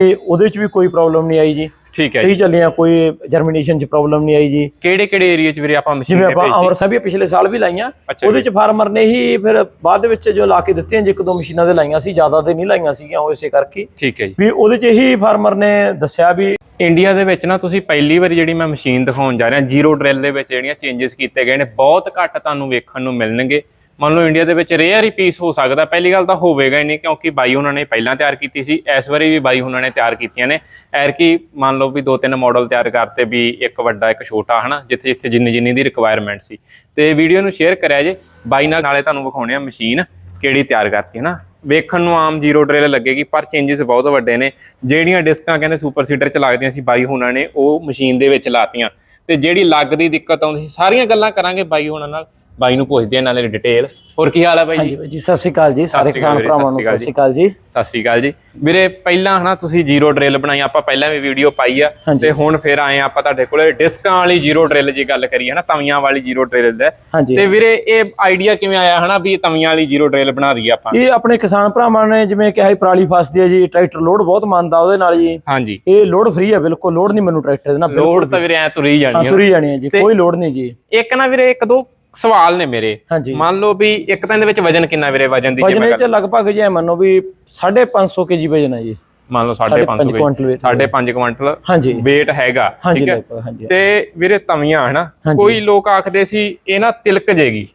ਤੇ ਉਹਦੇ ਵਿੱਚ ਵੀ ਕੋਈ ਪ੍ਰੋਬਲਮ ਨਹੀਂ ਆਈ ਜੀ। ਠੀਕ ਹੈ ਸਹੀ ਚੱਲੀਆਂ ਕੋਈ ਜਰਮੀਨੇਸ਼ਨ 'ਚ ਪ੍ਰੋਬਲਮ ਨਹੀਂ ਆਈ ਜੀ। ਕਿਹੜੇ ਕਿਹੜੇ ਏਰੀਆ 'ਚ ਵੀਰੇ ਆਪਾਂ ਮਸ਼ੀਨ ਜਿਵੇਂ ਆਪਾਂ ਅੰਮ੍ਰਿਤਸਰ ਵੀ ਪਿਛਲੇ ਸਾਲ ਵੀ ਲਾਈਆਂ। ਉਹਦੇ 'ਚ ਫਾਰਮਰ ਨੇ ਹੀ ਫਿਰ ਬਾਅਦ ਵਿੱਚ ਜੋ ਲਾ ਕੇ ਦਿੱਤੀਆਂ ਜੀ ਇੱਕ ਦੋ ਮਸ਼ੀਨਾਂ ਦੇ ਲਾਈਆਂ ਸੀ ਜ਼ਿਆਦਾ ਤੇ ਨਹੀਂ ਲਾਈਆਂ ਸੀਗੀਆਂ ਉਹ ਇਸੇ ਕਰਕੇ। ਠੀਕ ਹੈ ਜੀ। ਵੀ ਉਹਦੇ 'ਚ ਹੀ ਫਾਰਮਰ ਨੇ ਦੱਸਿਆ ਵੀ ਇੰਡੀਆ ਦੇ ਵਿੱਚ ਨਾ ਤੁਸੀਂ ਪਹਿਲੀ ਵਾਰੀ ਜਿਹੜੀ ਮੈਂ ਮਸ਼ੀਨ ਦਿਖਾਉਣ ਜਾ ਰਿਹਾ ਜ਼ੀਰੋ ਡਰਿਲ ਦੇ ਵਿੱਚ ਜਿਹੜੀਆਂ ਚੇਂਜਸ ਕੀਤੇ ਗਏ ਨੇ ਬਹੁਤ ਘੱਟ ਤੁਹਾਨੂੰ ਵੇਖਣ ਨੂੰ ਮਿਲਣਗੇ। ਮੰਨ ਲਓ ਇੰਡੀਆ ਦੇ ਵਿੱਚ ਰੇਅਰ ਹੀ ਪੀਸ ਹੋ ਸਕਦਾ, ਪਹਿਲੀ ਗੱਲ ਤਾਂ ਹੋਵੇਗਾ ਹੀ ਨਹੀਂ ਕਿਉਂਕਿ ਬਾਈ ਉਹਨਾਂ ਨੇ ਪਹਿਲਾਂ ਤਿਆਰ ਕੀਤੀ ਸੀ, ਇਸ ਵਾਰੀ ਵੀ ਬਾਈ ਉਹਨਾਂ ਨੇ ਤਿਆਰ ਕੀਤੀਆਂ ਨੇ। ਐਰ ਕੀ ਮੰਨ ਲਓ ਵੀ ਦੋ ਤਿੰਨ ਮਾਡਲ ਤਿਆਰ ਕਰਤੇ ਵੀ ਇੱਕ ਵੱਡਾ, ਇੱਕ ਛੋਟਾ, ਹਨਾ, ਜਿੱਥੇ ਜਿੱਥੇ ਜਿੰਨੀ ਜਿੰਨੀ ਦੀ ਰਿਕੁਆਇਰਮੈਂਟ ਸੀ। ਤੇ ਵੀਡੀਓ ਨੂੰ ਸ਼ੇਅਰ ਕਰਿਆ ਜੇ, ਬਾਈ ਨਾਲ ਨਾਲੇ ਤੁਹਾਨੂੰ ਵਿਖਾਉਣੇ ਆ ਮਸ਼ੀਨ ਕਿਹੜੀ ਤਿਆਰ ਕਰਤੀ ਹੈ ਨਾ ਵੇਖਣ ਨੂੰ ਆਮ ਜ਼ੀਰੋ ਡਰਿਲ ਲੱਗੇਗੀ, ਪਰ ਚੇਂਜਸ ਬਹੁਤ ਵੱਡੇ ਨੇ। ਜਿਹੜੀਆਂ ਡਿਸਕਾਂ ਕਹਿੰਦੇ ਸੁਪਰ ਸੀਡਰ ਚ ਲੱਗਦੀਆਂ ਸੀ ਬਾਈ ਹੁਣਾਂ ਨੇ, ਉਹ ਮਸ਼ੀਨ ਦੇ ਵਿੱਚ ਲਾਤੀਆਂ। ਤੇ ਜਿਹੜੀ ਲੱਗ ਦੀ ਦਿੱਕਤ ਆਉਂਦੀ ਸੀ, ਸਾਰੀਆਂ ਗੱਲਾਂ ਕਰਾਂਗੇ ਬਾਈ ਹੁਣਾਂ ਨਾਲ। ਬਾਈ ਨੂੰ ਪੁੱਛਦੇ ਆ ਨਾਲੇ ਡਿਟੇਲ ਹੋਰ ਕੀ ਹਾਲ ਹੈ ਬਾਈ ਜੀ? ਹਾਂਜੀ ਜੀ ਸਤਿ ਸ਼੍ਰੀ ਅਕਾਲ ਜੀ ਸਾਰੇ ਕਿਸਾਨ ਭਰਾਵਾਂ ਨੂੰ ਸਤਿ ਸ਼੍ਰੀ ਅਕਾਲ ਜੀ। ਸਤਿ ਸ੍ਰੀ ਅਕਾਲ ਜੀ। ਵੀਰੇ ਪਹਿਲਾਂ ਹਨਾ ਤੁਸੀਂ ਜ਼ੀਰੋ ਡਰਿਲ ਬਣਾਈ ਆਪਾਂ ਪਹਿਲਾਂ ਵੀ ਵੀਡੀਓ ਪਾਈ ਆ। ਤੇ ਹੁਣ ਫਿਰ ਆਏ ਆ ਆਪਾਂ ਤੁਹਾਡੇ ਕੋਲੇ। ਡਿਸਕਾਂ ਵਾਲੀ ਜ਼ੀਰੋ ਡਰਿਲ ਜੀ ਗੱਲ ਕਰੀਏ ਨਾ ਤਵੀਆਂ ਵਾਲੀ ਜ਼ੀਰੋ ਡਰਿਲ ਦਾ। ਤੇ ਵੀਰੇ ਇਹ ਆਈਡੀਆ ਕਿਵੇਂ ਆਇਆ ਹਨਾ ਵੀ ਤਵੀਆਂ ਵਾਲੀ ਜ਼ੀਰੋ ਡਰਿਲ ਬਣਾ ਦਈਏ ਆਪਾਂ? ਇਹ ਆਪਣੇ ਕਿਸਾਨ ਭਰਾਵਾਂ ਨੇ ਜਿਵੇਂ ਕਿਹਾ ਪਰਾਲੀ ਫਸਦੀ ਹੈ ਜੀ ਟਰੈਕਟਰ ਲੋਡ ਬਹੁਤ ਮੰਨਦਾ ਉਹਦੇ ਨਾਲ ਜੀ। ਹਾਂਜੀ। ਇਹ ਲੋਡ ਫ੍ਰੀ ਹੈ ਬਿਲਕੁਲ ਲੋਡ ਨਹੀਂ ਮੈਨੂੰ ਟਰੈਕਟਰ ਦੇ ਨਾਲ ਲੋਡ ਤਾਂ ਵੀਰੇ ਐ ਤੁਰੀ ਹਾਂ, ਜਾਣੀ ਆ ਤੁਰੀ ਜਾਣੀ ਹੈ ਜੀ ਕੋਈ ਲੋਡ ਨਹੀਂ ਜੀ। ਇੱਕ ਨਾ ਵੀਰੇ ਇੱਕ ਦੋ ਸਵਾਲ ਨੇ ਮੇਰੇ। ਹਾਂਜੀ। ਮੰਨ ਲਓ ਵੀ ਇੱਕ ਤਾਂ ਇਹਦੇ ਵਿੱਚ ਵਜਨ ਕਿੰਨਾ ਵੀਰੇ ਵਜਨ ਦੀ ਵਜਨ ਜਿਵੇਂ ਇਹ ਲਗਭਗ ਜੀ ਮੰਨੋ ਵੀ 550 ਕੇਜੀ ਵਜਨ ਹੈ ਜੀ। ਮੰਨ ਲਓ 5.5 5.5 ਕੁਆਂਟਲ weight ਸਾਢੇ 5 ਕੁਆਂਟਲ ਹਾਂਜੀ। weight ਹੈਗਾ ਠੀਕ ਹੈ? ਤੇ ਵੀਰੇ ਤਵੀਆਂ ਹਨਾ। ਕੋਈ ਲੋਕ ਆਖਦੇ ਸੀ ਇਹ ਨਾ ਤਿਲਕ ਜੇਗੀ।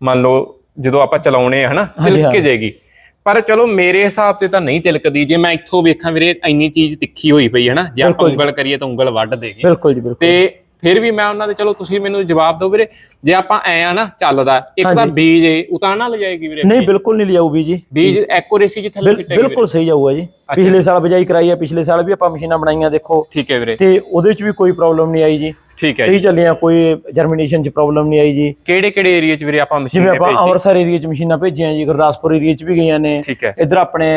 ਮੰਨ ਲਓ ਜਦੋਂ ਆਪਾਂ ਚਲਾਉਣੇ ਹਨਾ? ਤਿਲਕ। ਜੇਗੀ। ਪਰ ਚਲੋ ਮੇਰੇ ਹਿਸਾਬ ਤੇ ਤਾਂ ਨਹੀਂ ਤਿਲਕਦੀ। ਜੇ ਮੈਂ ਇੱਥੋਂ ਵੇਖਾਂ ਵੀਰੇ ਇੰਨੀ ਚੀਜ਼ ਤਿੱਖੀ ਹੋਈ ਪਈ ਹੈ ਨਾ ਜੇ ਆਪਾਂ। ਉਂਗਲ ਕਰੀਏ ਤਾਂ ਉਂਗਲ ਵੱਢ ਦੇਗੀ। ਬਿਲਕੁਲ ਜੀ ਬਿਲਕੁਲ। ਤੇ ਫਿਰ ਵੀ ਮੈਂ ਉਹਨਾਂ ਦੇ ਚਲੋ ਤੁਸੀਂ ਮੈਨੂੰ ਜਵਾਬ ਦਿਓ ਵੀਰੇ ਜੇ ਆਪਾਂ ਐ ਆ ਨਾ ਚੱਲਦਾ ਇੱਕ ਤਾਂ। ਬੀਜ ਏ ਉਤਾਰ ਨਾ ਜਾਏਗੀ ਵੀਰੇ ਨਹੀਂ ਬਿਲਕੁਲ ਨਹੀਂ ਲਿਆਊ ਵੀ ਜੀ ਬੀਜ ਐਕੂਰੇਸੀ ਜਿੱਥੇ ਸਿੱਟੇਗੀ ਬਿਲਕੁਲ ਸਹੀ ਜਾਊਗਾ ਜੀ। ਪਿਛਲੇ ਸਾਲ ਬਜਾਈ ਕਰਾਈ ਹੈ ਪਿਛਲੇ ਸਾਲ ਵੀ ਆਪਾਂ ਮਸ਼ੀਨਾਂ ਬਣਾਈਆਂ ਦੇਖੋ। ਠੀਕ ਹੈ ਵੀਰੇ। ਤੇ ਉਹਦੇ ਵਿੱਚ ਵੀ ਕੋਈ ਪ੍ਰੋਬਲਮ ਨਹੀਂ ਆਈ ਜੀ। ਠੀਕ ਹੈ ਸਹੀ ਚੱਲੀਆਂ ਕੋਈ ਜਰਮੀਨੇਸ਼ਨ 'ਚ ਪ੍ਰੋਬਲਮ ਨਹੀਂ ਆਈ ਜੀ। ਕਿਹੜੇ ਕਿਹੜੇ ਏਰੀਆ 'ਚ ਵੀਰੇ ਆਪਾਂ ਮਸ਼ੀਨ ਜਿਵੇਂ ਤੇ ਆਪਾਂ ਅੰਮ੍ਰਿਤਸਰ ਏਰੀਆ 'ਚ ਮਸ਼ੀਨਾਂ ਭੇਜੀਆਂ ਜੀ ਗੁਰਦਾਸਪੁਰ ਏਰੀਆ 'ਚ ਵੀ ਗਈਆਂ ਨੇ। ਠੀਕ ਹੈ। ਇੱਧਰ ਆਪਣੇ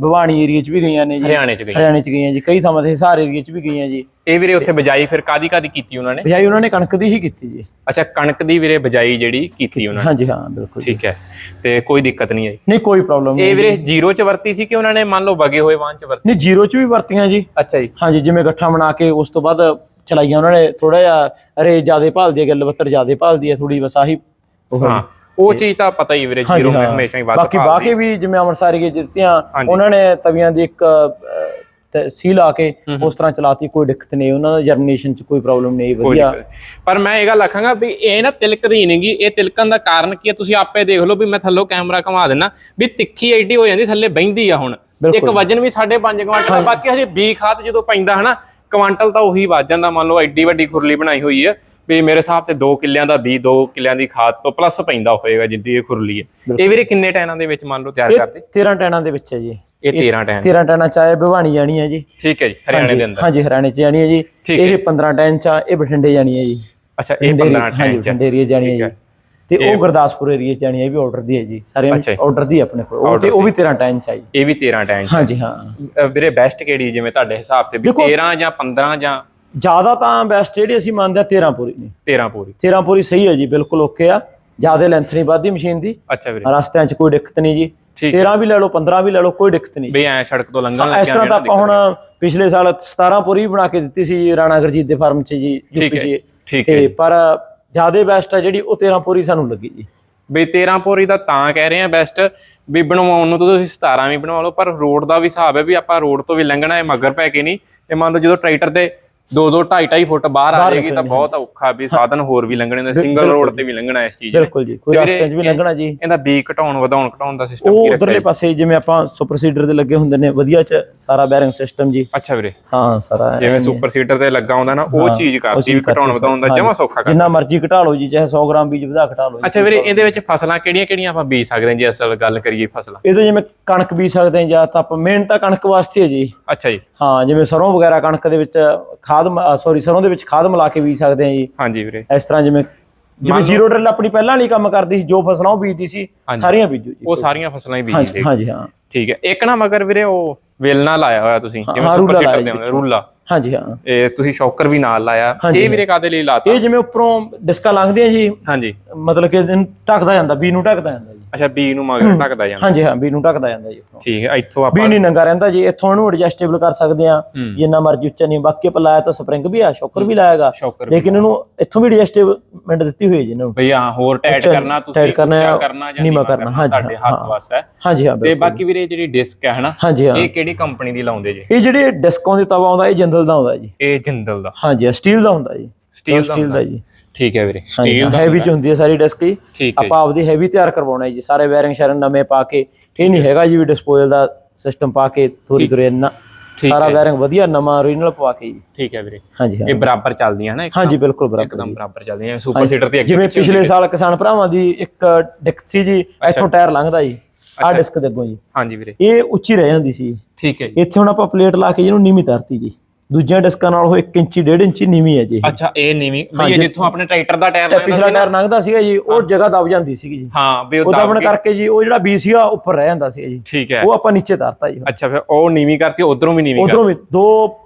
ਭਵਾਨੀ ਏਰੀਆ 'ਚ ਵੀ ਗਈਆਂ ਨੇ ਜੀ। ਹਰਿਆਣੇ 'ਚ ਗਈ ਹਰਿਆਣੇ 'ਚ ਗਈਆਂ ਜੀ। ਕਈ ਥਾਵਾਂ ਤੇ ਹਿਸਾਰ ਏਰੀਆ 'ਚ ਵੀ ਗਈਆਂ ਜੀ। ਇਹ ਵੀਰੇ ਉੱਥੇ ਬਜਾਈ ਫਿਰ ਕਾਦੀ ਕਾਦੀ ਕੀਤੀ ਉਹਨਾਂ ਨੇ? ਬਜਾਈ ਉਹਨਾਂ ਨੇ ਕਣਕ ਦੀ ਹੀ ਕੀਤੀ ਜੀ। ਅੱਛਾ ਕਣਕ ਦੀ ਵੀਰੇ ਬਜਾਈ ਜਿਹੜੀ ਕੀਤੀ ਉਹਨਾਂ ਨੇ? ਹਾਂਜੀ ਹਾਂ ਬਿਲਕੁਲ ਠੀਕ ਹੈ। ਤੇ ਕੋਈ ਦਿੱਕਤ ਨਹੀਂ ਆਈ? ਨਹੀਂ ਕੋਈ ਪ੍ਰੋਬਲਮ ਨਹੀਂ ਇਹ ਵੀਰੇ ਜ਼ੀਰੋ 'ਚ ਵਰਤੀ ਸੀ ਕਿ ਉਹਨਾਂ ਨੇ ਮੰਨ ਲਓ ਵਗੇ ਹੋਏ ਵਾਹਨ 'ਚ ਵਰਤੀ? ਨਹੀਂ ਜ਼ੀਰੋ 'ਚ ਵੀ ਵਰਤੀਆਂ ਜੀ। ਅੱਛਾ ਜੀ। ਹਾਂਜੀ ਜਿਵੇਂ ਗੱਠਾਂ ਬਣਾ ਕੇ ਉਸ ਤੋਂ ਬਾਅਦ ਚਲਾਈਆਂ ਉਹਨਾਂ ਨੇ ਥੋੜਾ ਜਿਹਾ ਰੇ ਜਿਆਦੇ ਭਾਲਦੀ ਹੈ ਗੱਲ ਬੱਤਰ ਜਿਆਦੇ ਭਾਲਦੀ ਹੈ ਥੋੜੀ ਬਸ ਆਹੀ ਉਹ ਹਾਂ ਉਹ ਚੀਜ਼ ਤਾਂ ਪਤਾ ਹੀ ਵੀਰੇ ਜ਼ੀਰੋ ਮੈਂ। ਹਮੇਸ਼ਾ ਹੀ ਵੱਧ ਬਾਕੀ। ਬਾਕੀ ਵੀ ਜਿਵੇਂ ਅੰਮ੍ਰਿਤਸਰ ਏਰੀਏ ਦਿੱਤੀਆਂ ਹਾਂਜੀ। ਉਹਨਾਂ ਨੇ ਤਵੀਆਂ ਦੀ ਇੱਕ ਸੀ ਲਾ ਕੇ ਉਸ ਤਰ੍ਹਾਂ ਚਲਾਤੀ ਕੋਈ ਦਿੱਕਤ ਨਹੀਂ ਉਹਨਾਂ ਦਾ ਜਰਮੀਨੇਸ਼ਨ 'ਚ ਕੋਈ ਪ੍ਰੋਬਲਮ ਨਹੀਂ ਵਧੀਆ। ਪਰ ਮੈਂ ਇਹ ਗੱਲ ਆਖਾਂਗਾ ਵੀ ਇਹ ਨਾ ਤਿਲਕਦੀ ਨਹੀਂਗੀ ਇਹ ਤਿਲਕਣ ਦਾ ਕਾਰਨ ਕੀ ਹੈ? ਤੁਸੀਂ ਆਪੇ ਦੇਖ ਲਓ ਵੀ ਮੈਂ ਥੱਲੋਂ ਕੈਮਰਾ ਘੁਮਾ ਦਿੰਨਾ ਵੀ ਤਿੱਖੀ ਐਡੀ ਹੋ ਜਾਂਦੀ ਥੱਲੇ ਬਹਿੰਦੀ ਆ ਹੁਣ। ਇੱਕ ਵਜਨ ਵੀ 5.5 ਕੁਆਂਟਲ ਆ ਬਾਕੀ ਹਜੇ ਬੀ ਖਾਤ ਜਦੋਂ ਪੈਂਦਾ ਹਨਾ ਕੁਆਂਟਲ ਤਾਂ ਉਹੀ ਵੱਜ ਜਾਂਦਾ ਮੰਨ ਲਓ ਐਡੀ ਵੱਡੀ ਖੁਰਲੀ ਬਣਾਈ ਹੋਈ ਹੈ ਵੀ ਮੇਰੇ ਹਿਸਾਬ ਤੇ 2 ਕਿੱਲਿਆਂ ਦਾ ਬੀ 2 ਕਿੱਲਿਆਂ ਦੀ ਖਾਦ ਤੋਂ ਪਲੱਸ ਪੈਂਦਾ ਹੋਏਗਾ ਜਿੱਦੀ ਇਹ ਖੁਰਲੀ ਹੈ। ਇਹ ਵੀਰੇ ਕਿੰਨੇ ਟੈਨਾਂ ਦੇ ਵਿੱਚ ਮੰਨ ਲਓ ਤਿਆਰ ਕਰਦੇ? 13 ਟੈਨਾਂ ਦੇ ਵਿੱਚ ਹੈ ਜੀ। ਇਹ 13 ਟੈਨ। 13 ਟੈਨਾਂ ਚ ਆਏ ਭਵਾਨੀ ਜਾਣੀ ਹੈ ਜੀ। ਠੀਕ ਹੈ ਜੀ ਹਰਿਆਣੇ ਦੇ ਅੰਦਰ। ਹਾਂਜੀ ਹਰਿਆਣੇ ਚ ਜਾਣੀ ਹੈ ਜੀ। ਇਹ 15 ਟੈਨ ਚ ਇਹ ਬਠਿੰਡੇ ਜਾਣੀ ਹੈ ਜੀ। ਅੱਛਾ ਇਹ 15 ਹਾਂਜੀ ਟੈਨ ਚ। ਬਠਿੰਡੇ ਏਰੀਆ ਜਾਣੀ ਹੈ ਜੀ। ਤੇ ਉਹ ਗੁਰਦਾਸਪੁਰ ਏਰੀਆ ਚ ਜਾਣੀ ਹੈ ਇਹ ਵੀ ਆਰਡਰ ਦੀ ਹੈ ਜੀ। ਸਾਰੇ। ਆਰਡਰ ਦੀ ਆਪਣੇ ਕੋਲ। ਉਹ ਤੇ ਉਹ ਵੀ 13 ਟੈਨ ਚ ਆਈ ਇਹ ਵੀ 13 ਟੈਨ ਚ। ਹਾਂਜੀ ਹਾਂ। ਵੀਰੇ ਬੈਸਟ ਕਿਹੜੀ ਜਿਵੇਂ ਤੁਹਾਡੇ ਹਿਸਾਬ ਤੇ ਵੀ 13 ਜਾਂ 15 ਜਾਂ ਜ਼ਿਆਦਾ ਤਾਂ ਬੈਸਟ ਜਿਹੜੀ ਅਸੀਂ ਮੰਨਦੇ ਆ 13 ਪੂਰੀ ਨੇ 13 ਪੂਰੀ 13 ਪੂਰੀ ਸਹੀ ਹੈ ਜੀ ਬਿਲਕੁਲ ਓਕੇ ਆ। ਜ਼ਿਆਦਾ ਲੈਂਥ ਨਹੀਂ ਵੱਧਦੀ ਮਸ਼ੀਨ ਦੀ। ਅੱਛਾ ਵੀਰੇ। ਰਸਤਿਆਂ 'ਚ ਕੋਈ ਦਿੱਕਤ ਨਹੀਂ ਜੀ। ਠੀਕ 13 ਵੀ ਲੈ ਲਓ 15 ਵੀ ਲੈ ਲਓ ਕੋਈ ਦਿੱਕਤ ਨਹੀਂ। ਵੀ ਐ ਸੜਕ ਤੋਂ ਲੰਘਣ ਇਸ ਤਰ੍ਹਾਂ ਤਾਂ ਆਪਾਂ ਹੁਣ ਪਿਛਲੇ ਸਾਲ 17 ਪੂਰੀ ਬਣਾ ਕੇ ਦਿੱਤੀ ਸੀ ਜੀ ਰਾਣਾ ਗੁਰਜੀਤ ਦੇ ਫਾਰਮ 'ਚ ਜੀ ਠੀਕ ਯੂਪੀ ਹੈ 'ਚ ਠੀਕ ਹੈ ਪਰ ਜ਼ਿਆਦਾ ਬੈਸਟ ਆ ਜਿਹੜੀ ਉਹ 13 ਪੂਰੀ ਸਾਨੂੰ ਲੱਗੀ ਜੀ। ਵੀ 13 ਪੂਰੀ ਦਾ ਤਾਂ ਕਹਿ ਰਹੇ ਆ ਬੈਸਟ ਵੀ ਬਣਵਾਉਣ ਨੂੰ ਤਾਂ ਤੁਸੀਂ 17 ਵੀ ਬਣਵਾ ਲਓ ਪਰ ਰੋਡ ਦਾ ਵੀ ਹਿਸਾਬ ਹੈ ਵੀ ਆਪਾਂ ਰੋਡ ਤੋਂ ਵੀ ਲੰਘਣਾ ਹੈ ਮਗਰ ਪੈ ਕੇ ਨਹੀਂ। ਤੇ ਮੰਨ ਲਓ ਜਦੋਂ ਟਰੈਕਟਰ ਤੇ 2 2 2.5 2.5 ਫੁੱਟ ਬਾਹਰ ਆ ਜਾਏਗੀ ਤਾਂ ਬਹੁਤ ਔਖਾ ਵੀ ਸਾਧਨ ਹੋਰ ਵੀ ਲੰਘਣੇ ਨੇ ਸਿੰਗਲ ਰੋਡ ਤੇ ਵੀ ਲੰਘਣਾ ਇਸ ਚੀਜ਼ ਬਿਲਕੁਲ ਜੀ ਕੋਈ ਤੇ ਰਸਤਿਆਂ 'ਚ ਵੀ ਲੰਘਣਾ ਜੀ। ਇਹਦਾ ਬੀ ਘਟਾਉਣ ਵਧਾਉਣ ਘਟਾਉਣ ਦਾ ਸਿਸਟਮ ਕੀ ਰੱਖਿਆ ਉਧਰਲੇ ਪਾਸੇ ਜਿਵੇਂ ਆਪਾਂ ਸੁਪਰ ਸੀਡਰ ਦੇ ਲੱਗੇ ਹੁੰਦੇ ਨੇ ਵਧੀਆ 'ਚ ਸਾਰਾ ਬੈਰਿੰਗ ਸਿਸਟਮ ਜੀ। ਅੱਛਾ ਵੀਰੇ। ਹਾਂ ਸਾਰਾ ਜਿਵੇਂ ਸੁਪਰ ਸੀਟਰ ਤੇ ਲੱਗਾ ਹੁੰਦਾ ਨਾ ਉਹ ਚੀਜ਼ ਕਰਤੀ ਵੀ ਘਟਾਉਣ ਵਧਾਉਣ ਦਾ ਜਮਾ ਸੌਖਾ ਕਰ ਜਿੰਨਾ ਮਰਜ਼ੀ ਘਟਾ ਲਓ ਜੀ ਚਾਹੇ 100 ਗ੍ਰਾਮ ਬੀਜ ਵਧਾ ਘਟਾ ਲਓ ਅੱਛਾ ਵੀਰੇ ਇਹਦੇ ਵਿੱਚ ਫਸਲਾਂ ਕਿਹੜੀਆਂ ਕਿਹੜੀਆਂ ਆਪਾਂ ਬੀਜ ਸਕਦੇ ਹਾਂ ਜੇ ਅਸਲ ਗੱਲ ਕਰੀਏ ਫਸਲਾਂ? ਇਹ ਤਾਂ ਜਿਵੇਂ ਕਣਕ ਬੀਜ ਸਕਦੇ ਹਾਂ ਜਾਂ ਤਾਂ ਆਪਾਂ ਮਿਹਨਤ ਤਾਂ ਕਣਕ ਵਾਸਤੇ ਹੈ ਜੀ। ਅੱਛਾ ਜੀ। ਹਾਂ ਜਿਵੇਂ ਸਰੋਂ ਵਗੈਰਾ ਕਣਕ ਦੇ ਵਿੱਚ ਖਾਦ ਸੌਰੀ ਸਰੋਂ ਦੇ ਵਿੱਚ ਖਾਦ ਮਿਲਾ ਕੇ ਬੀਜ ਸਕਦੇ ਹਾਂ ਜੀ। ਹਾਂਜੀ ਵੀਰੇ। ਇਸ ਤਰ੍ਹਾਂ ਜਿਵੇਂ ਜਿਵੇਂ ਜ਼ੀਰੋ ਡਰਿਲ ਆਪਣੀ ਪਹਿਲਾਂ ਵਾਲੀ ਕੰਮ ਕਰਦੀ ਸੀ ਜੋ ਫਸਲਾਂ ਉਹ ਬੀਜਦੀ ਸੀ ਸਾਰੀਆਂ ਬੀਜੋ ਜੀ। ਉਹ ਸਾਰੀਆਂ ਫਸਲਾਂ ਹੀ ਬੀਜਦੇ ਹਾਂਜੀ ਹਾਂ। ਠੀਕ ਹੈ। ਇੱਕ ਨਾ ਮਗਰ ਵੀਰੇ ਉਹ ਵੇਲਣਾ ਲਾਇਆ ਹੋਇਆ ਤੁਸੀਂ ਜਿਵੇਂ ਸੁਪਰ ਸੀਟਰ ਦੇ ਹੁੰਦੇ ਰੂਲਾ। ਹਾਂਜੀ ਹਾਂ। ਇਹ ਤੁਸੀਂ ਸ਼ੌਕਰ ਵੀ ਨਾਲ ਲਾਇਆ। ਇਹ ਵੀਰੇ ਕਾਦੇ ਲਈ ਲਾਤਾ? ਇਹ ਜਿਵੇਂ ਉੱਪਰੋਂ ਡਿਸਕਾਂ ਲੰਘਦੀਆਂ ਜੀ ਹਾਂਜੀ। ਮਤਲਬ ਕਿ ਢੱਕਦਾ ਜਾਂਦਾ ਬੀ ਨੂੰ ਢੱਕਦਾ ਜਾਂਦਾ ਜੀ। ਅੱਛਾ ਬੀ ਨੂੰ ਮਗਰ ਢੱਕਦਾ ਜਾਂਦਾ। ਹਾਂਜੀ ਹਾਂ ਬੀ ਨੂੰ ਢੱਕਦਾ ਜਾਂਦਾ ਜੀ ਠੀਕ ਹੈ ਇੱਥੋਂ ਆਪਾਂ ਨਹੀਂ ਨੰਗਾ ਰਹਿੰਦਾ ਜੀ ਇੱਥੋਂ ਇਹਨੂੰ ਐਡਜਸਟੇਬਲ ਕਰ ਸਕਦੇ ਆ। ਜਿੰਨਾ ਮਰਜ਼ੀ ਉੱਚਾ ਨਹੀਂ ਬਾਕੀ ਆਪਾਂ ਲਾਇਆ ਤਾਂ ਸਪਰਿੰਗ ਵੀ ਆ ਸ਼ੌਕਰ ਵੀ ਲਾਇਆਗਾ। ਲੇਕਿਨ ਇਹਨੂੰ ਇੱਥੋਂ ਵੀ ਐਡਜਸਟੇਬਲਮੈਂਟ ਦਿੱਤੀ ਹੋਈ ਜੀ ਇਹਨਾਂ ਭਈ ਹਾਂ ਹੋਰ ਟਾਈਟ ਕਰਨਾ ਤੁਸੀਂ ਕਰਨਾ ਉੱਚਾ ਹੈ, ਕਰਨਾ ਜਾਂ ਨੀਵਾਂ ਕਰਨਾ, ਤੁਹਾਡੇ ਹੱਥ। ਵਸ ਹੈ। ਹਾਂਜੀ ਹਾਂ ਤੇ ਬਾਕੀ ਵੀਰੇ ਜਿਹੜੀ ਡਿਸਕ ਹੈ ਹਨਾ? ਹਾਂਜੀ ਹਾਂ। ਇਹ ਕਿਹੜੀ ਕੰਪਨੀ ਦੀ ਲਾਉਂਦੇ ਜੀ? ਇਹ ਜਿਹੜੇ ਡਿਸਕਾਂ ਦੇ ਤਵਾ ਆਉਂਦਾ ਇਹ ਜਿੰਦਲ ਦਾ ਆਉਂਦਾ ਜੀ। ਇਹ ਜਿੰਦਲ ਦਾ। ਹਾਂਜੀ ਸਟੀਲ ਦਾ ਹੁੰਦਾ ਜੀ। ਸਟੀਲ ਦਾ ਸਟੀਲ ਦਾ ਜੀ। ਠੀਕ ਹੈ ਵੀਰੇ ਸਟੀਲ ਦਾ ਹੈਵੀ ਚ ਹੁੰਦੀ ਹੈ ਸਾਰੀ ਡਿਸਕ ਹੈ ਆਪਾਂ ਆਪਦੀ ਹੈਵੀ ਤਿਆਰ ਕਰਵਾਉਣਾ ਜੀ ਸਾਰੇ ਵਾਇਰਿੰਗ ਸ਼ਰਨ ਨਵੇਂ ਪਾ ਕੇ। ਇਹ ਨਹੀਂ ਹੈਗਾ ਜੀ ਵੀ ਡਿਸਪੋਜ਼ਲ ਦਾ ਸਿਸਟਮ ਪਾ ਕੇ ਥੋੜੀ ਤੁਰੇ ਇੰਨਾ। ਸਾਰਾ ਵਾਇਰਿੰਗ ਵਧੀਆ ਨਵਾਂ ਓਰੀਜਨਲ ਪਵਾ ਕੇ ਜੀ। ਠੀਕ ਹੈ ਵੀਰੇ। ਹਾਂਜੀ ਇਹ ਬਰਾਬਰ ਚੱਲਦੀਆਂ ਨਾ ਹਾਂਜੀ ਬਿਲਕੁਲ ਬਰਾਬਰ ਇੱਕਦਮ ਬਰਾਬਰ ਚੱਲਦੀਆਂ ਸੁਪਰ ਸੀਟਰ ਅੱਗੇ ਜਿਵੇਂ ਪਿਛਲੇ ਸਾਲ ਕਿਸਾਨ ਭਰਾਵਾਂ ਦੀ ਇੱਕ ਡਿਸਕ ਸੀ ਜੀ ਇੱਥੋਂ ਟਾਇਰ ਲੰਘਦਾ ਜੀ। ਆਹ ਡਿਸਕ ਦੇ ਅੱਗੋਂ ਜੀ। ਹਾਂਜੀ ਵੀਰੇ। ਇਹ ਉੱਚੀ ਰਹਿ ਜਾਂਦੀ ਸੀ। ਠੀਕ ਹੈ ਜੀ। ਇੱਥੇ ਹੁਣ ਆਪਾਂ ਪਲੇਟ ਲਾ ਕੇ ਜਿਹਨੂੰ ਨੀਵੀਂ ਤਰਤੀ ਜੀ। ਦੂਜੀਆਂ ਡਿਸਕਾਂ ਨਾਲ ਉਹ 1 ਇੰਚੀ 1.5 ਇੰਚੀ ਨੀਵੀਂ ਹੈ ਜੀ। ਅੱਛਾ ਇਹ ਨੀਵੀਂ। ਬਈ ਇਹ ਜਿੱਥੋਂ ਆਪਣੇ ਟਰੈਕਟਰ ਦਾ ਟਾਇਰ ਲੱਗਦਾ ਪਿਛਲਾ ਟਾਇਰ ਲੰਘਦਾ ਸੀਗਾ ਜੀ ਉਹ ਜਗ੍ਹਾ ਦਬ ਜਾਂਦੀ ਸੀਗੀ ਜੀ। ਹਾਂ ਵੀ ਉਹ ਉਹ ਦਬ ਦਬਣ ਕਰਕੇ ਜੀ ਉਹ ਜਿਹੜਾ ਬੀ ਸੀਗਾ ਉੱਪਰ ਰਹਿ ਜਾਂਦਾ ਸੀ ਜੀ। ਠੀਕ ਹੈ। ਉਹ ਆਪਾਂ ਨੀਚੇ ਤਰਤਾ ਜੀ। ਅੱਛਾ ਫਿਰ ਉਹ ਨੀਵੀਂ ਕਰਤੀ ਉਧਰੋਂ ਵੀ ਨੀਵੀਂ ਉਧਰੋਂ ਵੀ ਦੋ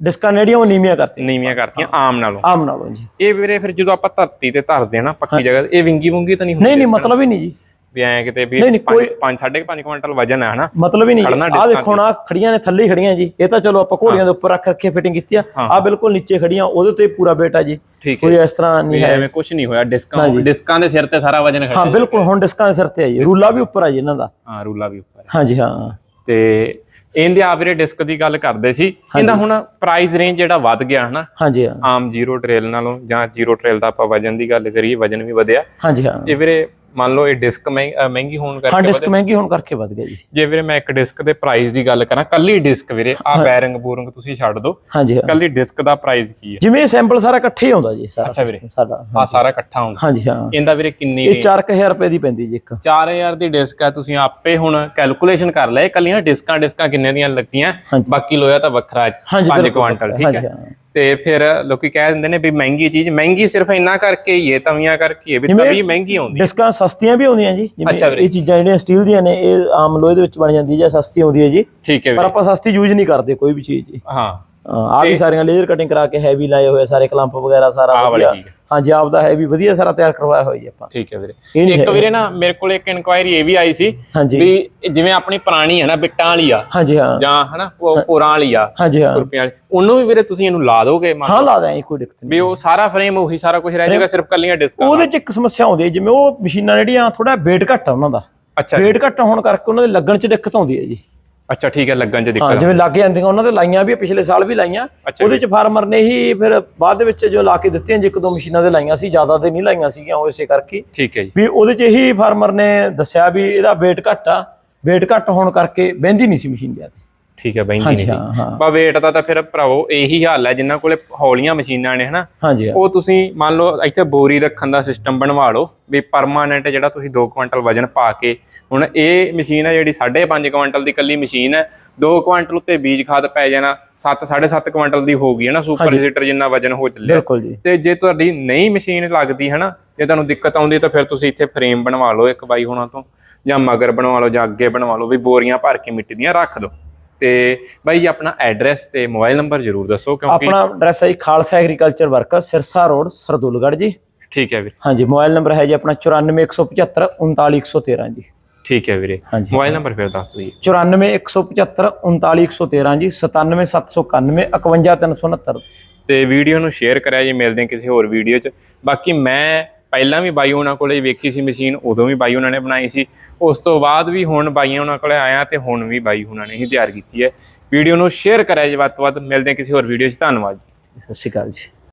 ਡਿਸਕਾਂ ਨੇੜੀਆਂ ਉਹ ਨੀਵੀਆਂ ਕਰਤੀ ਨੀਵੀਆਂ ਕਰਤੀਆਂ ਆਮ ਨਾਲੋਂ। ਆਮ ਨਾਲੋਂ ਜੀ। ਇਹ ਵੀਰੇ ਫਿਰ ਜਦੋਂ ਆਪਾਂ ਧਰਤੀ ਤੇ ਧਰਦੇ ਆ ਨਾ ਪੱਕੀ ਜਗ੍ਹਾ ਇਹ ਵਿੰਗੀ ਵੁੰਗੀ ਤਾਂ ਨਹੀਂ ਹੁੰਦੀ ਨਹੀਂ ਨਹੀਂ ਮਤਲਬ ਹੀ ਨਹੀਂ ਜੀ। ਵੀ ਐ ਕਿਤੇ ਵੀ ਨਹੀਂ, ਨਹੀਂ, 5 5 5.5 ਕੁਇੰਟਲ ਵਜਨ ਹੈ ਹਨਾ? ਮਤਲਬ ਹੀ ਨਹੀਂ। ਆ ਦੇਖੋ ਨਾ ਖੜੀਆਂ ਨੇ ਥੱਲੇ ਹੀ ਖੜੀਆਂ ਜੀ। ਇਹ ਤਾਂ ਚਲੋ ਆਪਾਂ ਘੋੜੀਆਂ ਦੇ ਉੱਪਰ ਰੱਖ ਰੱਖੇ ਫਿਟਿੰਗ ਕੀਤੀ ਆ। ਆ ਬਿਲਕੁਲ ਨੀਚੇ ਖੜੀਆਂ ਉਹਦੇ ਤੇ ਪੂਰਾ ਆ ਜੀ। ਹੈ ਕੋਈ ਇਸ ਤਰ੍ਹਾਂ ਨਹੀਂ ਹੈ। ਐਵੇਂ ਕੁਝ ਨਹੀਂ ਹੋਇਆ ਡਿਸਕਾਂ ਡਿਸਕਾਂ ਦੇ ਸਿਰ ਤੇ ਸਾਰਾ ਵਜਨ ਹਾਂ ਖੜਾ ਬਿਲਕੁਲ ਹੁਣ ਡਿਸਕਾਂ ਦੇ ਸਿਰ ਤੇ ਆ ਜੀ। ਰੂਲਾ ਵੀ ਉੱਪਰ ਆ ਜੀ ਇਹਨਾਂ ਦਾ। ਹਾਂ ਰੂਲਾ ਵੀ ਉੱਪਰ ਹੈ। ਹਾਂਜੀ ਹਾਂ। ਤੇ ਇਹਦੇ ਆ ਵੀਰੇ ਡਿਸਕ ਦੀ ਗੱਲ ਕਰਦੇ ਸੀ। ਇਹਦਾ ਹੁਣ ਪ੍ਰਾਈਸ ਰੇਂਜ ਜਿਹੜਾ ਵੱਧ ਗਿਆ ਹਨਾ? ਹਾਂਜੀ ਹਾਂ। ਆਮ ਜ਼ੀਰੋ ਟ੍ਰੇਲ ਨਾਲੋਂ ਜਾਂ ਜ਼ੀਰੋ ਟ੍ਰੇਲ ਦਾ ਆਪਾਂ ਵਜਨ ਦੀ ਗੱਲ ਕਰੀਏ ਵਜਨ ਵੀ ਵਧਿਆ। ਹਾਂਜੀ ਹਾਂ। ਇਹ ਵੀਰੇ ਮੰਨ ਲਓ ਇਹ ਡਿਸਕ ਮਹਿੰਗੀ ਹੋਣ ਹਾਂ ਕਰਕੇ ਡਿਸਕ ਮਹਿੰਗੀ ਹੋਣ ਕਰਕੇ ਵੱਧ ਗਿਆ ਜੀ। ਜੇ ਵੀਰੇ ਮੈਂ ਇੱਕ ਡਿਸਕ ਦੇ ਪ੍ਰਾਈਸ ਦੀ ਗੱਲ ਕਰਾਂ ਕੱਲੀ ਡਿਸਕ ਵੀਰੇ ਆ ਬੈਰਿੰਗ ਬੂਰਿੰਗ ਤੁਸੀਂ ਛੱਡ ਦਿਓ। ਹਾਂਜੀ ਹਾਂ। ਕੱਲੀ ਡਿਸਕ ਦਾ ਪ੍ਰਾਈਸ ਕੀ ਹੈ? ਜਿਵੇਂ ਸੈਂਪਲ ਸਾਰਾ ਇਕੱਠੇ ਹੀ ਆਉਂਦਾ ਜੀ ਸਾਰਾ ਅੱਛਾ ਵੀਰੇ ਸਾਡਾ ਆ ਸਾਰਾ ਇਕੱਠਾ ਹੁੰਦਾ ਹਾਂਜੀ ਹਾਂ। ਇਹਦਾ ਵੀਰੇ ਕਿੰਨੀ ਇਹ 4000 ਰੁਪਏ ਦੀ ਪੈਂਦੀ ਜੀ ਇੱਕ। 4000 ਦੀ ਡਿਸਕ ਹੈ ਤੁਸੀਂ ਆਪੇ ਹੁਣ ਕੈਲਕੂਲੇਸ਼ਨ ਕਰ ਲਏ ਕੱਲੀਆਂ ਡਿਸਕਾਂ ਡਿਸਕਾਂ ਕਿੰਨੇ ਦੀਆਂ ਹਾਂਜੀ। ਬਾਕੀ ਲੋਹਾ ਤਾਂ ਵੱਖਰਾ ਹੈ ਹਾਂਜੀ, 5 ਬਿਲਕੁਲ, ਕੁਆਂਟਲ ਠੀਕ ਹੈ? ਹਾਂ। ਤੇ ਫਿਰ ਲੋਕੀ ਕਹਿ ਦਿੰਦੇ ਨੇ ਵੀ ਮਹਿੰਗੀ ਚੀਜ਼ ਮਹਿੰਗੀ ਸਿਰਫ ਇੰਨਾ ਕਰਕੇ ਹੀ ਹੈ ਤਵੀਆਂ ਕਰਕੇ ਹੀ ਹੈ ਵੀ ਤਵੀ ਮਹਿੰਗੀ ਆਉਂਦੀ ਹੈ। ਡਿਸਕਾਂ ਸਸਤੀਆਂ ਵੀ ਆਉਂਦੀਆਂ ਜੀ ਅੱਛਾ ਵੀਰੇ। ਇਹ ਚੀਜ਼ਾਂ ਜਿਹੜੀਆਂ ਸਟੀਲ ਦੀਆਂ ਨੇ ਇਹ ਆਮ ਲੋਹੇ ਦੇ ਵਿੱਚ ਬਣ ਜਾਂਦੀ ਜਾਂ ਸਸਤੀ ਆਉਂਦੀ ਹੈ ਜੀ ਠੀਕ ਹੈ ਪਰ ਵੀਰੇ ਆਪਾਂ ਸਸਤੀ ਯੂਜ਼ ਨਹੀਂ ਕਰਦੇ ਕੋਈ ਵੀ ਚੀਜ਼ ਜੀ ਹਾਂ ਆ ਵੀ ਸਾਰੀਆਂ ਲੇਜ਼ਰ ਕਟਿੰਗ ਕਰਾ ਕੇ ਹੈਵੀ ਲਾਏ ਹੋਏ ਆ, ਸਾਰੇ ਕਲੰਪ ਵਗੈਰਾ ਸਾਰਾ ਆਹ ਵਾਲੀ ਵਧੀਆ ਚੀਜ਼ ਹੈ। ਹਾਂਜੀ ਆਪ ਦਾ ਹੈਵੀ ਵਧੀਆ ਸਾਰਾ ਤਿਆਰ ਕਰਵਾਇਆ ਹੋਇਆ ਜੀ ਆਪਾਂ। ਠੀਕ ਹੈ ਵੀਰੇ। ਇੱਕ ਵੀਰੇ ਨਾ ਮੇਰੇ ਕੋਲ ਇੱਕ ਇਨਕੁਆਇਰੀ ਇਹ ਵੀ ਆਈ ਸੀ ਵੀ ਜਿਵੇਂ ਆਪਣੀ ਪੁਰਾਣੀ ਹੈ ਨਾ ਬਿੱਟਾਂ ਵਾਲੀ ਆ। ਹਾਂਜੀ ਹਾਂ। ਜਾਂ ਹਨਾ ਪੋਰਾਂ ਵਾਲੀ ਆ ਹਾਂਜੀ ਹਾਂ। ਰੁਪਈਆਂ ਵਾਲੀ। ਉਹਨੂੰ ਵੀ ਵੀਰੇ ਤੁਸੀਂ ਇਹਨੂੰ ਲਾ ਦੋਗੇ ਹਾਂ ਲਾ ਦਾਂ ਕੋਈ ਦਿੱਕਤ ਨਹੀਂ। ਵੀ ਉਹ ਸਾਰਾ ਫਰੇਮ ਉਹੀ ਸਾਰਾ ਕੁਝ ਰਹਿ ਜਾਏਗਾ ਸਿਰਫ ਕੱਲੀਆਂ ਡਿਸਕਾਂ ਉਹਦੇ ਚ ਇੱਕ ਸਮੱਸਿਆ ਆਉਂਦੀ ਹੈ ਜਿਵੇਂ ਉਹ ਮਸ਼ੀਨਾਂ ਜਿਹੜੀਆਂ ਥੋੜਾ weight ਘੱਟ ਆ ਉਹਨਾਂ ਦਾ। ਅੱਛਾ weight ਘੱਟ ਹੋਣ ਕਰਕੇ ਉਹਨਾਂ ਦੇ ਲੱਗਣ ਚ ਦਿੱਕਤ ਆਉਂਦੀ ਹੈ ਜੀ। ਅੱਛਾ ਠੀਕ ਹੈ ਲੱਗਣ ਚ ਹਾਂ ਦਿੱਕਤ ਜਿਵੇਂ ਲੱਗ ਜਾਂਦੀਆਂ ਉਹਨਾਂ ਦੇ ਲਾਈਆਂ ਵੀ ਆ, ਪਿਛਲੇ ਸਾਲ ਵੀ ਲਾਈਆਂ। ਅੱਛਾ ਉਹਦੇ ਚ ਫਾਰਮਰ ਨੇ ਹੀ ਫਿਰ ਬਾਅਦ ਦੇ ਵਿੱਚ ਜੋ ਲਾ ਕੇ ਦਿੱਤੀਆਂ ਜੇ ਇੱਕ ਦੋ ਮਸ਼ੀਨਾਂ ਦੇ ਲਾਈਆਂ ਸੀ ਜ਼ਿਆਦਾ ਤੇ ਨਹੀਂ ਲਾਈਆਂ ਸੀਗੀਆਂ ਉਹ ਇਸੇ ਕਰਕੇ। ਠੀਕ ਹੈ ਜੀ। ਵੀ ਉਹਦੇ ਚ ਇਹੀ ਫਾਰਮਰ ਨੇ ਦੱਸਿਆ ਵੀ ਇਹਦਾ weight ਘੱਟ ਆ। weight ਘੱਟ ਹੋਣ ਕਰਕੇ ਬਹਿੰਦੀ ਨਹੀਂ ਸੀ ਮਸ਼ੀਨ ਜ਼ਿਆਦਾ ਠੀਕ ਹੈ ਬੈਂਦੀ ਨਹੀਂ ਹਾਂ ਬਾ ਵੇਟ ਦਾ ਤਾਂ ਫਿਰ ਭਰਾਵੋ ਇਹੀ ਹਾਲ ਹੈ ਜਿਨ੍ਹਾਂ ਕੋਲੇ ਹੌਲੀਆਂ ਮਸ਼ੀਨਾਂ ਨੇ ਹਨਾ? ਉਹ ਤੁਸੀਂ ਮੰਨ ਲਓ ਇੱਥੇ ਬੋਰੀ ਰੱਖਣ ਦਾ ਸਿਸਟਮ ਬਣਵਾ ਲਓ ਵੀ ਪਰਮਾਨੈਂਟ ਜਿਹੜਾ ਤੁਸੀਂ 2 ਕੁਇੰਟਲ ਵਜਨ ਪਾ ਕੇ ਹੁਣ ਇਹ ਮਸ਼ੀਨ ਹੈ ਜਿਹੜੀ 5.5 ਕੁਇੰਟਲ ਦੀ ਕੱਲੀ ਮਸ਼ੀਨ ਹੈ 2 ਕੁਇੰਟਲ ਉੱਤੇ ਬੀਜ ਖਾਦ ਪੈ ਜਾਣਾ 7 7.5 ਕੁਇੰਟਲ ਦੀ ਹੋ ਗਈ ਹੈ ਨਾ ਸੁਪਰ ਸੀਟਰ ਜਿੰਨਾ ਵਜਨ ਹੋ ਚੱਲਿਆ। ਜੀ। ਤੇ ਜੇ ਤੁਹਾਡੀ ਨਹੀਂ ਮਸ਼ੀਨ ਲੱਗਦੀ ਹੈ ਨਾ ਜੇ ਤੁਹਾਨੂੰ ਦਿੱਕਤ ਆਉਂਦੀ ਤਾਂ ਫਿਰ ਤੁਸੀਂ ਇੱਥੇ ਫਰੇਮ ਬਣਵਾ ਲਓ ਇੱਕ ਬਾਈ ਹੋਣਾ ਤੋਂ ਜਾਂ ਮਗਰ ਬਣਵਾ ਲਓ ਜਾਂ ਅੱਗੇ ਬਣਵਾ ਲਓ ਵੀ ਬੋਰੀਆਂ ਭਰ ਕੇ ਮਿੱਟੀ ਦੀਆਂ ਰੱਖ ਦਿਓ। ਤੇ ਬਾਈ ਆਪਣਾ ਐਡਰੈਸ ਤੇ ਮੋਬਾਈਲ ਨੰਬਰ ਜ਼ਰੂਰ ਦੱਸੋ ਕਿਉਂਕਿ ਆਪਣਾ ਐਡਰੈਸ ਹੈ ਜੀ Khalsa agriculture worker Sirsa road Sardulgarh ਜੀ। ਠੀਕ ਹੈ ਵੀਰ। ਹਾਂਜੀ ਮੋਬਾਈਲ ਨੰਬਰ ਹੈ ਜੀ ਆਪਣਾ 94175 39113 ਜੀ। ਠੀਕ ਹੈ ਵੀਰੇ। ਮੋਬਾਈਲ ਨੰਬਰ ਫਿਰ ਦੱਸ ਦਿਓ ਜੀ। 94175 39113 ਜੀ 97791 51369 ਤੇ ਵੀਡੀਓ ਨੂੰ ਸ਼ੇਅਰ ਕਰਿਆ ਜੀ ਮਿਲਦੇ ਹਾਂ ਕਿਸੇ ਹੋਰ ਵੀਡੀਓ 'ਚ। ਬਾਕੀ ਮੈਂ ਪਹਿਲਾਂ ਵੀ ਬਾਈ ਉਹਨਾਂ ਕੋਲੇ ਵੇਖੀ ਸੀ ਮਸ਼ੀਨ, ਉਦੋਂ ਵੀ ਬਾਈ ਉਹਨਾਂ ਨੇ ਬਣਾਈ ਸੀ। ਉਸ ਤੋਂ ਬਾਅਦ ਵੀ ਹੁਣ ਬਾਈਆਂ ਉਹਨਾਂ ਕੋਲੇ ਆਇਆ ਤੇ ਹੁਣ ਵੀ ਬਾਈ ਉਹਨਾਂ ਨੇ ਹੀ ਤਿਆਰ ਕੀਤੀ ਹੈ। ਵੀਡੀਓ ਨੂੰ ਸ਼ੇਅਰ ਕਰਿਆ ਜੀ ਵੱਧ ਤੋਂ ਵੱਧ। ਮਿਲਦੇ ਹਾਂ ਕਿਸੇ ਹੋਰ ਵੀਡੀਓ 'ਚ। ਧੰਨਵਾਦ ਜੀ। ਸਤਿ ਸ਼੍ਰੀ ਅਕਾਲ ਜੀ।